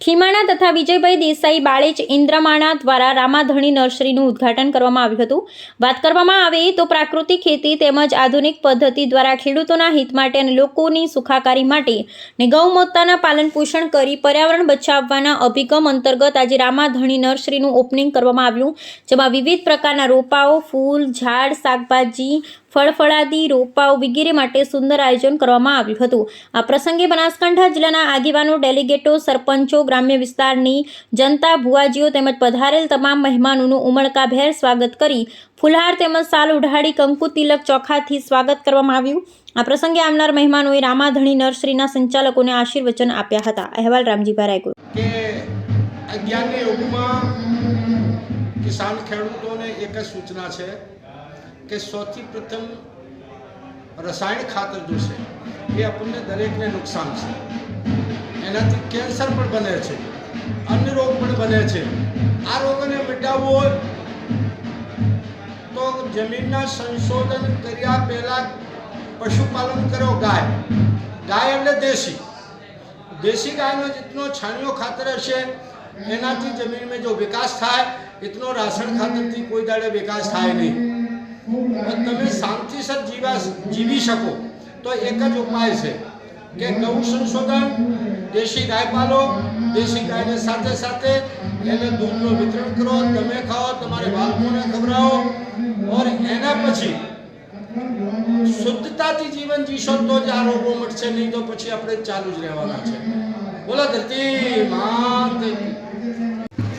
ખીમાણા તથા વિજયભાઈ દેસાઈ બાળેજ ઇન્દ્રમાણા દ્વારા રામાધણી નર્સરીનું ઉદ્ઘાટન કરવામાં આવ્યું હતું. વાત કરવામાં આવે તો પ્રાકૃતિક ખેતી તેમજ આધુનિક પદ્ધતિ દ્વારા ખેડૂતોના હિત માટે અને લોકોની સુખાકારી માટે ને ગૌમાતાના પાલન પોષણ કરી પર્યાવરણ બચાવવાના અભિગમ અંતર્ગત આજે રામાધણી નર્સરીનું ઓપનિંગ કરવામાં આવ્યું, જેમાં વિવિધ પ્રકારના રોપાઓ, ફૂલ, ઝાડ, શાકભાજી, ફળફળાદી રોપાઓ વગેરે માટે સુંદર આયોજન કરવામાં આવ્યું હતું. આ પ્રસંગે બનાસકાંઠા જિલ્લાના આગેવાનો, ડેલિગેટો, સરપંચો ગ્રામ્ય વિસ્તારની જનતા ભુવાજીઓ તેમજ પધારેલ તમામ મહેમાનોનું ઉમળકાભેર સ્વાગત કરી ફુલહાર તેમજ સાલ ઉઢાડી કંકુ તિલક ચોખાથી સ્વાગત કરવામાં આવ્યું. આ પ્રસંગે આવનાર મહેમાનોએ રામાધણી નર્સરીના સંચાલકોને આશીર્વચન આપ્યા હતા. અહેવાલ રામજીભાઈ રાયગુર કે યુગમાં કિસાન ખેડૂતોને એક જ સૂચના છે કે સૌથી પ્રથમ રસાયણ ખાતર જો એ આપણને દરેકને નુકસાન છે. એનાથી કેન્સર પણ બને છે. અન્ય રોગ પણ બને છે. આ રોગોને મિટાવવો હોય તો જમીનના સંશોધન કર્યા પહેલાં પશુપાલન કરો ગાય. ગાય એટલે દેશી. દેશી ગાયનો જેટલો છાણિયો ખાતર હશે, એનાથી જમીનમાં જો વિકાસ થાય, એટલો રાસણ ખાતરથી કોઈ દાડે વિકાસ થાય નહીં. તમે શાંતિસર જીવા જીવી શકો. તો એક જ ઉપાય છે. કે ગૌ સંશોધન, દેશી ગાય પાલો દેશી ગાયને સાથે સાથે એને દૂધનું વિતરણ કરો, તમે ખાઓ, તમારે બાળકોને ખવડાવો ઓર એના પછી શુદ્ધતાથી જીવન જીશો તો જ આ રોગો મટશે, નહીં તો પછી આપણે ચાલુ જ રહેવાના છે બોલો ધરતી માત.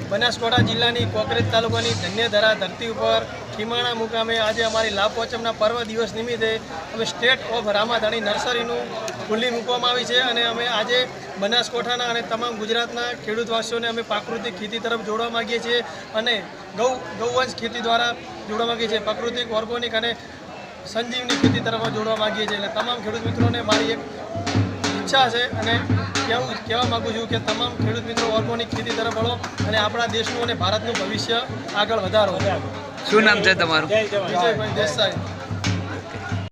બનાસકાંઠા જિલ્લાની કોકરેજ તાલુકાની ધન્યધરા ધરતી ઉપર ખીમાણા મુકામે આજે અમારી લાભ પર્વ દિવસ નિમિત્તે અમે સ્ટેટ ઓફ રામાધાણી નર્સરીનું ખુલ્લી મૂકવામાં આવી છે અને અમે આજે બનાસકાંઠાના અને તમામ ગુજરાતના ખેડૂતવાસીઓને અમે પ્રાકૃતિક ખેતી તરફ જોડવા માગીએ છીએ અને ગૌ ગૌવંશ ખેતી દ્વારા જોડવા માગીએ છીએ, પ્રાકૃતિક, ઓર્ગોનિક અને સંજીવની ખેતી તરફ જોડવા માગીએ છીએ. એટલે તમામ ખેડૂત મિત્રોને મારી એક ઈચ્છા છે અને કહેવું કહેવા માગું છું કે તમામ ખેડૂત મિત્રો ઓર્ગોનિક ખેતી તરફ વળો અને આપણા દેશનું અને ભારતનું ભવિષ્ય આગળ વધારો. શું નામ છે તમારું?